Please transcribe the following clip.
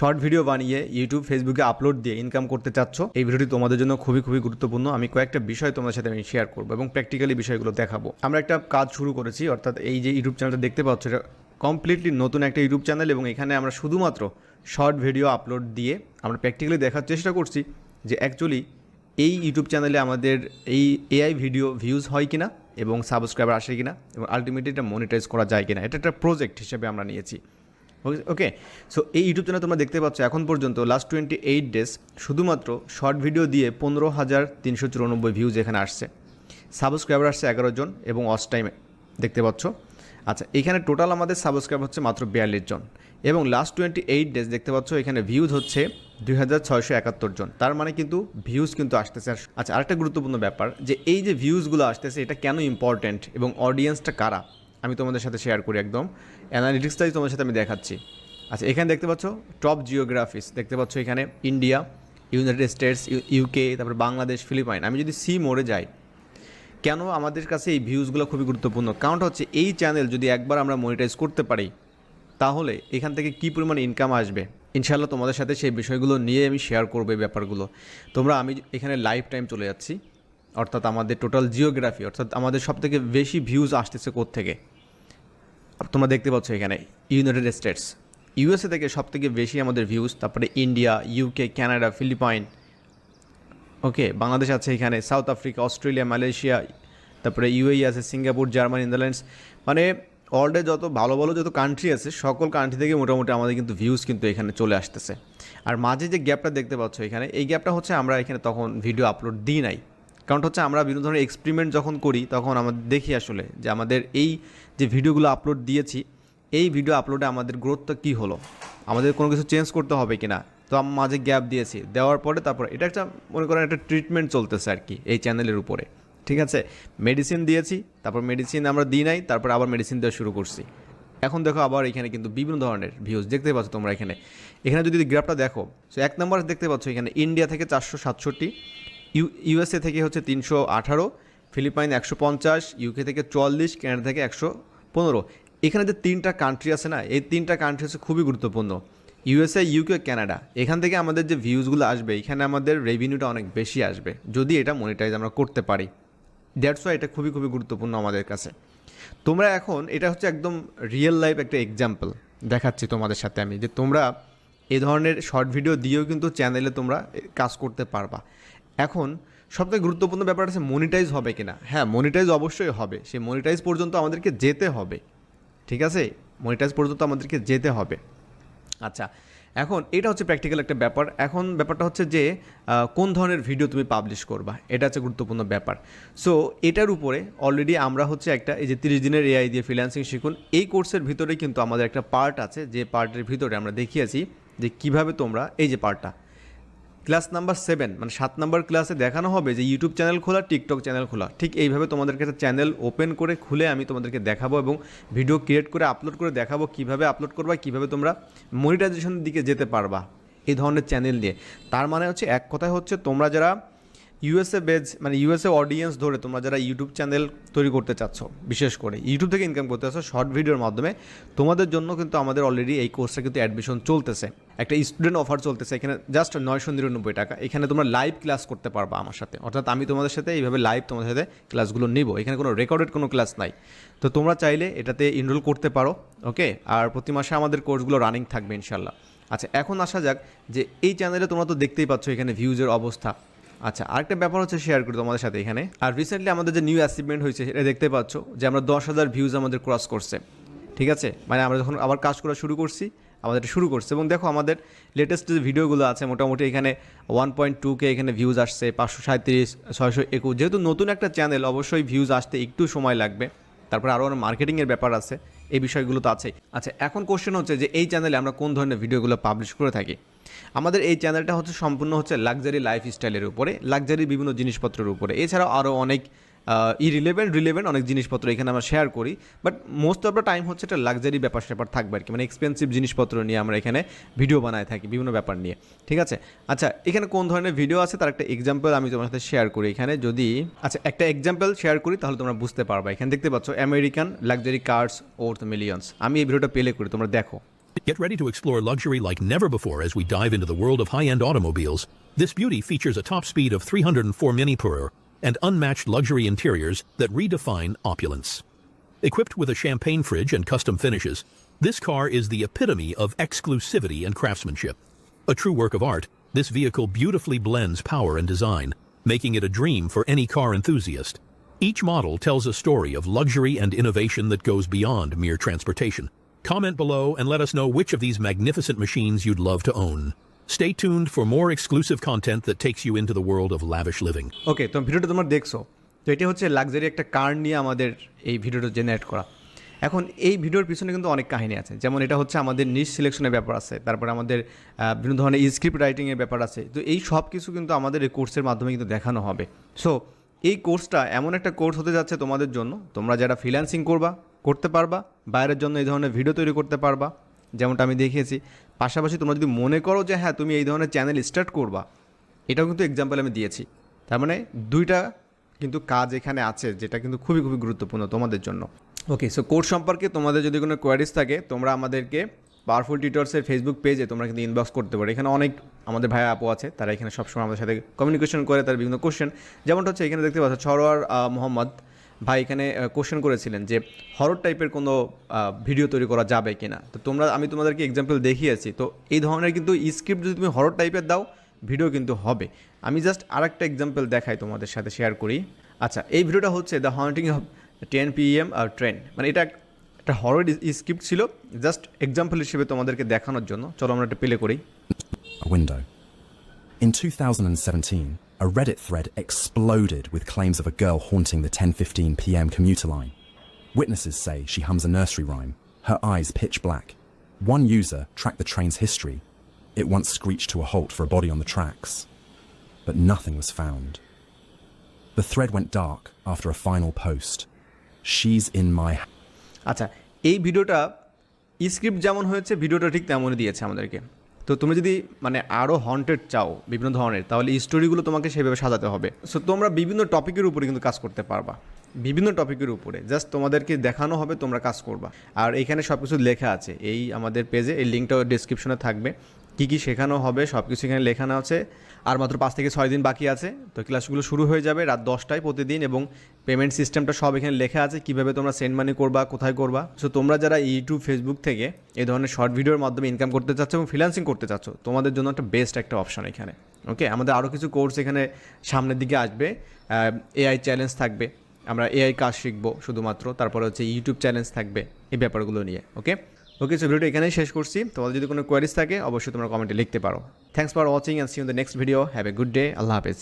Short video বানিয়ে YouTube, ফেসবুকে upload দিয়ে ইনকাম করতে চাচ্ছ, এই ভিডিওটি তোমাদের জন্য খুবই খুবই গুরুত্বপূর্ণ। আমি কয়েকটা বিষয় তোমাদের সাথে আমি শেয়ার করব এবং প্র্যাকটিক্যালি বিষয়গুলো দেখাবো। আমরা একটা কাজ শুরু করেছি, অর্থাৎ এই যে ইউটিউব চ্যানেলটা দেখতে পাচ্ছ, এটা কমপ্লিটলি নতুন একটা ইউটিউব চ্যানেল এবং এখানে আমরা শুধুমাত্র শর্ট ভিডিও আপলোড দিয়ে আমরা প্র্যাকটিক্যালি দেখার চেষ্টা করছি যে অ্যাকচুয়ালি এই ইউটিউব চ্যানেলে আমাদের এই এআই ভিডিও ভিউজ হয় কিনা এবং সাবস্ক্রাইবার আসে কিনা এবং আলটিমেটলি এটা মনিটাইজ করা যায় কিনা। এটা একটা প্রজেক্ট হিসেবে আমরা নিয়েছি। ওকে সো এই ইউটিউব চ্যানেল তোমরা দেখতে পাচ্ছ এখন পর্যন্ত লাস্ট টোয়েন্টি এইট ডেজ শুধুমাত্র শর্ট ভিডিও দিয়ে পনেরো হাজার তিনশো চুরানব্বই ভিউজ এখানে আসছে। সাবস্ক্রাইবার আসছে এগারো জন এবং অস টাইমে দেখতে পাচ্ছ। আচ্ছা এখানে টোটাল আমাদের সাবস্ক্রাইব হচ্ছে মাত্র বিয়াল্লিশ জন এবং লাস্ট টোয়েন্টি এইট ডেজ দেখতে পাচ্ছ এখানে ভিউজ হচ্ছে দুই হাজার ছয়শো একাত্তর জন। তার মানে কিন্তু ভিউজ কিন্তু আসতেছে। আচ্ছা আরেকটা গুরুত্বপূর্ণ ব্যাপার যে এই যে ভিউজগুলো আসতেছে, এটা কেন ইম্পর্ট্যান্ট এবং অডিয়েন্সটা কারা? আমি তোমাদের সাথে শেয়ার করি একদম। অ্যানালিটিক্সটাই তোমাদের সাথে আমি দেখাচ্ছি। আচ্ছা এখানে দেখতে পাচ্ছ টপ জিওগ্রাফিস দেখতে পাচ্ছ এখানে ইন্ডিয়া ইউনাইটেড স্টেটস ইউকে তারপর বাংলাদেশ ফিলিপাইন আমি যদি সি মোড়ে যাই, কেন আমাদের কাছে এই ভিউজগুলো খুবই গুরুত্বপূর্ণ? কারণটা হচ্ছে এই চ্যানেল যদি একবার আমরা মনিটাইজ করতে পারি, তাহলে এখান থেকে কী পরিমাণ ইনকাম আসবে? ইনশাল্লাহ তোমাদের সাথে সেই বিষয়গুলো নিয়ে আমি শেয়ার করব এই ব্যাপারগুলো। তোমরা, আমি এখানে লাইফ টাইম চলে যাচ্ছি। অর্থাৎ আমাদের টোটাল জিওগ্রাফি অর্থাৎ আমাদের সব থেকে বেশি ভিউজ আসতেছে থেকে তোমরা দেখতে পাচ্ছ এখানে ইউনাইটেড স্টেটস ইউএসএ থেকে সব থেকে বেশি আমাদের ভিউজ তারপরে India UK Canada Philippines okay Bangladesh আছে এখানে সাউথ আফ্রিকা অস্ট্রেলিয়া মালয়েশিয়া তারপরে ইউএই আছে সিঙ্গাপুর জার্মানি নেদারল্যান্ডস মানে ওয়ার্ল্ডে যত ভালো ভালো যত কান্ট্রি আছে, সকল কান্ট্রি থেকে মোটামুটি আমাদের কিন্তু ভিউজ কিন্তু এখানে চলে আসতেছে। আর মাঝে যে গ্যাপটা দেখতে পাচ্ছ এখানে, এই গ্যাপটা হচ্ছে আমরা এখানে তখন ভিডিও আপলোড দিই নাই। কারণ হচ্ছে আমরা বিভিন্ন ধরনের এক্সপেরিমেন্ট যখন করি, তখন আমাদের দেখি আসলে যে আমাদের এই যে ভিডিওগুলো আপলোড দিয়েছি, এই ভিডিও আপলোডে আমাদের গ্রোথটা কী হলো? আমাদের কোনো কিছু চেঞ্জ করতে হবে কি না তো আমি মাঝে গ্যাপ দিয়েছি, দেওয়ার পরে তারপর এটা একটা, মনে করেন একটা ট্রিটমেন্ট চলতেছে আর কি এই চ্যানেলের উপরে। ঠিক আছে? মেডিসিন দিয়েছি, তারপর মেডিসিন আমরা দিই নাই, তারপর আবার মেডিসিন দেওয়া শুরু করছি। এখন দেখো আবার এখানে কিন্তু বিভিন্ন ধরনের ভিউজ দেখতে পাচ্ছ তোমরা এখানে। এখানে যদি গ্রাফটা দেখো সো এক নম্বর দেখতে পাচ্ছ এখানে ইন্ডিয়া থেকে চারশো সাতষট্টি ইউ, ইউএসএ থেকে হচ্ছে তিনশো আঠারো, ফিলিপাইন একশো পঞ্চাশ, ইউকে থেকে চুয়াল্লিশ, কানাডা থেকে একশো পনেরো। এখানে যে তিনটা কান্ট্রি আছে না, এই তিনটা কান্ট্রি হচ্ছে খুবই গুরুত্বপূর্ণ। USA, UK, Canada. এখান থেকে আমাদের যে ভিউজগুলো আসবে, এখানে আমাদের রেভিনিউটা অনেক বেশি আসবে, যদি এটা মনিটাইজ আমরা করতে পারি। দ্যাটস ওয়াই এটা খুবই খুবই গুরুত্বপূর্ণ আমাদের কাছে। তোমরা এখন, এটা হচ্ছে একদম রিয়েল লাইফ একটা এক্সাম্পল দেখাচ্ছি তোমাদের সাথে আমি, যে তোমরা এ ধরনের শর্ট ভিডিও দিয়েও কিন্তু চ্যানেলে তোমরা কাজ করতে পারবা। এখন সবথেকে গুরুত্বপূর্ণ ব্যাপার আছে মনিটাইজ হবে কিনা? হ্যাঁ মনিটাইজ অবশ্যই হবে। সেই মনিটাইজ পর্যন্ত আমাদেরকে যেতে হবে। ঠিক আছে? মনিটাইজ পর্যন্ত আমাদেরকে যেতে হবে। আচ্ছা এখন এটা হচ্ছে প্র্যাকটিক্যাল একটা ব্যাপার। এখন ব্যাপারটা হচ্ছে যে কোন ধরনের ভিডিও তুমি পাবলিশ করবা? এটা হচ্ছে গুরুত্বপূর্ণ ব্যাপার। সো এটার উপরে অলরেডি আমরা হচ্ছে একটা, এই যে তিরিশ দিনের এআই দিয়ে ফ্রিল্যান্সিং শিখুন, এই কোর্সের ভিতরে কিন্তু আমাদের একটা পার্ট আছে। যে পার্টের ভিতরে আমরা দেখিয়েছি যে কীভাবে তোমরা, এই যে পার্টটা ক্লাস নাম্বার সেভেন মানে সাত নাম্বার ক্লাসে দেখানো হবে যে ইউটিউব চ্যানেল খোলা, টিকটক চ্যানেল খোলা। ঠিক এইভাবে তোমাদের কাছে চ্যানেল ওপেন করে খুলে আমি তোমাদেরকে দেখাবো এবং ভিডিও ক্রিয়েট করে আপলোড করে দেখাবো কীভাবে আপলোড করবা, কীভাবে তোমরা মনিটাইজেশনের দিকে যেতে পারবা এই ধরনের চ্যানেল নিয়ে। তার মানে হচ্ছে এক কথায় হচ্ছে তোমরা যারা ইউএসএ বেজ মানে ইউএসএ অডিয়েন্স ধরে তোমরা যারা ইউটিউব চ্যানেল তৈরি করতে চাচ্ছ, বিশেষ করে ইউটিউব থেকে ইনকাম করতে চাচ্ছ শর্ট ভিডিওর মাধ্যমে, তোমাদের জন্য কিন্তু আমাদের অলরেডি এই কোর্সটা কিন্তু অ্যাডমিশন চলতেছে। একটা স্টুডেন্ট অফার চলতেছে, এখানে জাস্ট নয়শো নিরানব্বই টাকা। এখানে তোমরা লাইভ ক্লাস করতে পারবা আমার সাথে। অর্থাৎ আমি তোমাদের সাথে এইভাবে লাইভ তোমাদের সাথে ক্লাসগুলো নিব। এখানে কোনো রেকর্ডেড কোনো ক্লাস নাই। তো তোমরা চাইলে এটাতে এনরোল করতে পারো ওকে আর প্রতি মাসে আমাদের কোর্সগুলো রানিং থাকবে ইনশাল্লাহ আচ্ছা এখন আসা যাক যে এই চ্যানেলে তোমরা তো দেখতেই পাচ্ছ এখানে ভিউজের অবস্থা। আচ্ছা আরেকটা ব্যাপার হচ্ছে শেয়ার করি তোমাদের সাথে এখানে। আর রিসেন্টলি আমাদের যে নিউ অ্যাচিভমেন্ট হয়েছে, এটা দেখতে পাচ্ছ যে আমরা দশ হাজার ভিউজ আমাদের ক্রস করছে। ঠিক আছে? মানে আমরা যখন আবার কাজ করা শুরু করছি, আমাদের শুরু করছে। এবং দেখো আমাদের লেটেস্ট যে ভিডিওগুলো আছে, মোটামুটি এখানে ওয়ান পয়েন্ট টু কে এখানে ভিউজ আসছে, পাঁচশো সাঁত্রিশ ছয়শো একুশ। যেহেতু নতুন একটা চ্যানেল অবশ্যই ভিউজ আসতে একটু সময় লাগবে। তারপরে আরও মার্কেটিংয়ের ব্যাপার আছে, এই বিষয়গুলো তো আছেই। আচ্ছা এখন কোশ্চেন হচ্ছে যে এই চ্যানেলে আমরা কোন ধরনের ভিডিওগুলো পাবলিশ করে থাকি? আমাদের এই চ্যানেলটা হচ্ছে সম্পূর্ণ হচ্ছে লাক্সারি লাইফ স্টাইলের উপরে, লাক্সারি বিভিন্ন জিনিসপত্রের উপরে। এছাড়াও আরও অনেক ইরিলেভেন্ট রিলেভেন্ট অনেক জিনিসপত্র এখানে আমরা শেয়ার করি but most of the time হচ্ছে একটা লাক্সারি ব্যাপার স্যাপার থাকবে আর কি। মানে এক্সপেন্সিভ জিনিসপত্র নিয়ে আমরা এখানে ভিডিও বানায় থাকি বিভিন্ন ব্যাপার নিয়ে। ঠিক আছে? আচ্ছা এখানে কোন ধরনের ভিডিও আছে? তার একটা এক্সাম্পল আমি তোমার সাথে শেয়ার করি এখানে। যদি আচ্ছা একটা এক্সাম্পল শেয়ার করি, তাহলে তোমরা বুঝতে পারবা। এখানে দেখতে পাচ্ছ American luxury cars worth millions আমি এই ভিডিওটা পেলে করি, তোমরা দেখো। Get ready to explore luxury like never before as we dive into the world of high-end automobiles. This beauty features a top speed of 304 mini per and unmatched luxury interiors that redefine opulence. Equipped with a champagne fridge and custom finishes, this car is the epitome of exclusivity and craftsmanship. A true work of art, this vehicle beautifully blends power and design, making it a dream for any car enthusiast. Each model tells a story of luxury and innovation that goes beyond mere transportation. Comment below and let us know which of these magnificent machines you'd love to own. Stay tuned for more exclusive content that takes you into the world of lavish living. ওকে তো ভিডিওটা তোমরা দেখছ। তো এটি হচ্ছে luxury একটা কার নিয়ে আমাদের এই ভিডিওটা জেনারেট করা। এখন এই ভিডিওর পিছনে কিন্তু অনেক কাহিনী আছে। যেমন এটা হচ্ছে আমাদের নিজ সিলেকশনের ব্যাপার আছে। তারপরে আমাদের বিভিন্ন ধরনের স্ক্রিপ্ট রাইটিংয়ের ব্যাপার আছে। তো এই সব কিছু কিন্তু আমাদের এই কোর্সের মাধ্যমে কিন্তু দেখানো হবে। সো এই কোর্সটা এমন একটা কোর্স হতে যাচ্ছে তোমাদের জন্য। তোমরা যারা ফ্রিল্যান্সিং করবা করতে পারবা বাইরের জন্য এই ধরনের ভিডিও তৈরি করতে পারবা যেমনটা আমি দেখিয়েছি। পাশাপাশি তোমরা যদি মনে করো যে হ্যাঁ তুমি এই ধরনের চ্যানেল স্টার্ট করবা এটাও কিন্তু এক্সাম্পল আমি দিয়েছি। তার মানে দুইটা কিন্তু কাজ এখানে আছে যেটা কিন্তু খুবই খুবই গুরুত্বপূর্ণ তোমাদের জন্য। ওকে সো কোর্স সম্পর্কে তোমাদের যদি কোনো কোয়ারিজ থাকে তোমরা আমাদেরকে পাওয়ারফুল টিউটার্সের ফেসবুক পেজে তোমরা কিন্তু ইনবক্স করতে পারো। এখানে অনেক আমাদের ভাইয়া আপু আছে তারা এখানে সবসময় আমাদের সাথে কমিউনিকেশন করে তার বিভিন্ন কোশ্চেন যেমনটা হচ্ছে এখানে দেখতে পাচ্ছ সরোয়ার আহ, মোহাম্মদ। ভাই এখানে কোশ্চেন করেছিলেন যে হরর টাইপের কোনো ভিডিও তৈরি করা যাবে কি না তো তোমরা আমি তোমাদেরকে এক্সাম্পল দেখিয়েছি। তো এই ধরনের কিন্তু স্ক্রিপ্ট যদি তুমি হরর টাইপের দাও ভিডিও কিন্তু হবে। আমি জাস্ট আরেকটা এক্সাম্পল দেখাই তোমাদের সাথে শেয়ার করি। আচ্ছা এই ভিডিওটা হচ্ছে the haunting of ten PM R train মানে এটা একটা হরর স্ক্রিপ্ট ছিল। জাস্ট এক্সাম্পল হিসেবে তোমাদেরকে দেখানোর জন্য। চলো আমরা একটা প্লে করি। Window. In 2017, a Reddit thread exploded with claims of a girl haunting the 10:15 p.m. commuter line. Witnesses say she hums a nursery rhyme, her eyes pitch black. One user tracked the train's history. It once screeched to a halt for a body on the tracks, but nothing was found. The thread went dark after a final post. She's in my আচ্ছা এই ভিডিওটা script যেমন হয়েছে ভিডিওটা ঠিক তেমনই দিয়েছে আমাদেরকে তো তুমি যদি মানে আরও হন্টেড চাও, বিভিন্ন ধরনের, তাহলে স্টোরিগুলো তোমাকে সেভাবে সাজাতে হবে। সো তোমরা বিভিন্ন টপিকের উপরে কিন্তু কাজ করতে পারবা। বিভিন্ন টপিকের উপরে জাস্ট তোমাদেরকে দেখানো হবে, তোমরা কাজ করবা। আর এখানে সব কিছু লেখা আছে, এই আমাদের পেজে এই লিঙ্কটাও ডিসক্রিপশনে থাকবে। কী কী শেখানো হবে সব কিছু এখানে লেখানো আছে। আর মাত্র পাঁচ থেকে ছয় দিন বাকি আছে। তো ক্লাসগুলো শুরু হয়ে যাবে রাত দশটায় প্রতিদিন এবং পেমেন্ট সিস্টেমটা সব এখানে লেখা আছে, কীভাবে তোমরা সেন্ড মানি করবা, কোথায় করবা। সো তোমরা যারা ইউটিউব, ফেসবুক থেকে এই ধরনের শর্ট ভিডিওর মাধ্যমে ইনকাম করতে চাচ্ছ এবং ফ্রিল্যান্সিং করতে চাচ্ছ, তোমাদের জন্য একটা বেস্ট একটা অপশন এখানে। ওকে আমাদের আরও কিছু কোর্স এখানে সামনের দিকে আসবে। এআই চ্যালেঞ্জ থাকবে। আমরা এআই কাজ শিখব শুধুমাত্র। তারপরে হচ্ছে ইউটিউব চ্যালেঞ্জ থাকবে এই ব্যাপারগুলো নিয়ে। ওকে ওকে সো ভিডিওটা এখানেই শেষ করছি। তোমাদের যদি কোনো কোয়ারিজ থাকে, অবশ্যই তোমরা কমেন্টে লিখতে পারো। Thanks for watching and see in the next video have a good day আল্লাহ হাফেজ।